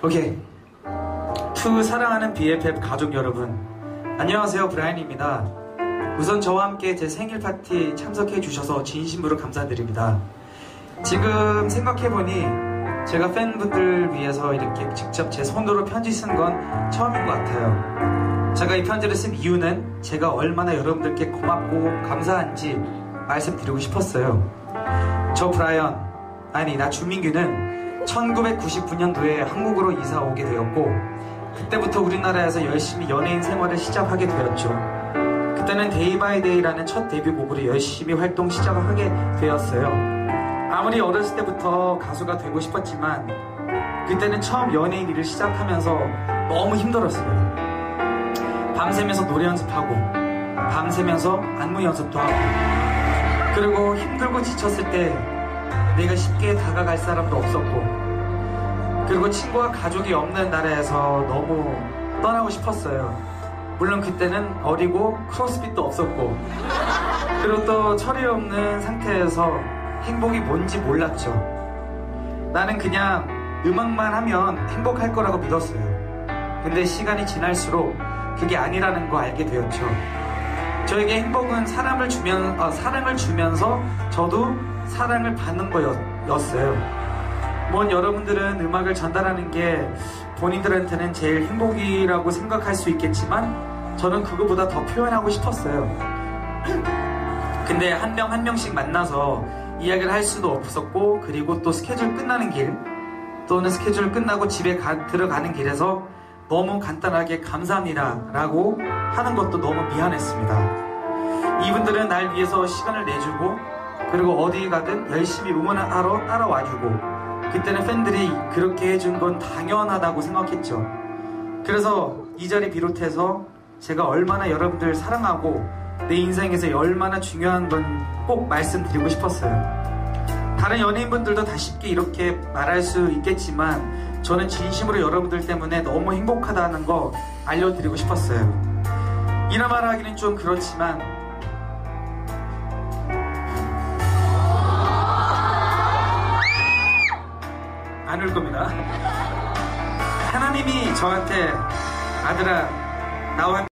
오케이. 투 사랑하는 BFF 가족 여러분. 안녕하세요. 브라이언입니다. 우선 저와 함께 제 생일 파티 참석해 주셔서 진심으로 감사드립니다. 지금 생각해보니 제가 팬분들 위해서 이렇게 직접 제 손으로 편지 쓴 건 처음인 것 같아요. 제가 이 편지를 쓴 이유는 제가 얼마나 여러분들께 고맙고 감사한지 말씀드리고 싶었어요. 저 브라이언, 아니 나 주민규는 1999년도에 한국으로 이사 오게 되었고 그때부터 우리나라에서 열심히 연예인 생활을 시작하게 되었죠. 그때는 데이 바이 데이라는 첫 데뷔 곡으로 열심히 활동 시작을 하게 되었어요. 아무리 어렸을 때부터 가수가 되고 싶었지만 그때는 처음 연예인 일을 시작하면서 너무 힘들었어요. 밤새면서 노래 연습하고 밤새면서 안무 연습도 하고 그리고 힘들고 지쳤을 때 내가 쉽게 다가갈 사람도 없었고 그리고 친구와 가족이 없는 나라에서 너무 떠나고 싶었어요. 물론 그때는 어리고 크로스핏도 없었고 그리고 또 철이 없는 상태에서 행복이 뭔지 몰랐죠. 나는 그냥 음악만 하면 행복할 거라고 믿었어요. 근데 시간이 지날수록 그게 아니라는 거 알게 되었죠. 저에게 행복은 사람을 주면, 어, 사랑을 주면서 저도 사랑을 받는 거였어요. 뭔 여러분들은 음악을 전달하는 게 본인들한테는 제일 행복이라고 생각할 수 있겠지만 저는 그거보다 더 표현하고 싶었어요. 근데 한명한 명씩 만나서 이야기를 할 수도 없었고 그리고 또 스케줄 끝나는 길 또는 스케줄 끝나고 집에 가, 들어가는 길에서 너무 간단하게 감사합니다 라고 하는 것도 너무 미안했습니다. 이분들은 날 위해서 시간을 내주고 그리고 어디 가든 열심히 응원하러 따라와주고 그때는 팬들이 그렇게 해준 건 당연하다고 생각했죠. 그래서 이 자리 비롯해서 제가 얼마나 여러분들 사랑하고 내 인생에서 얼마나 중요한 건 꼭 말씀드리고 싶었어요. 다른 연예인분들도 다 쉽게 이렇게 말할 수 있겠지만 저는 진심으로 여러분들 때문에 너무 행복하다는 거 알려드리고 싶었어요. 이런 말 하기는 좀 그렇지만 하나님이 저한테 아들아 나와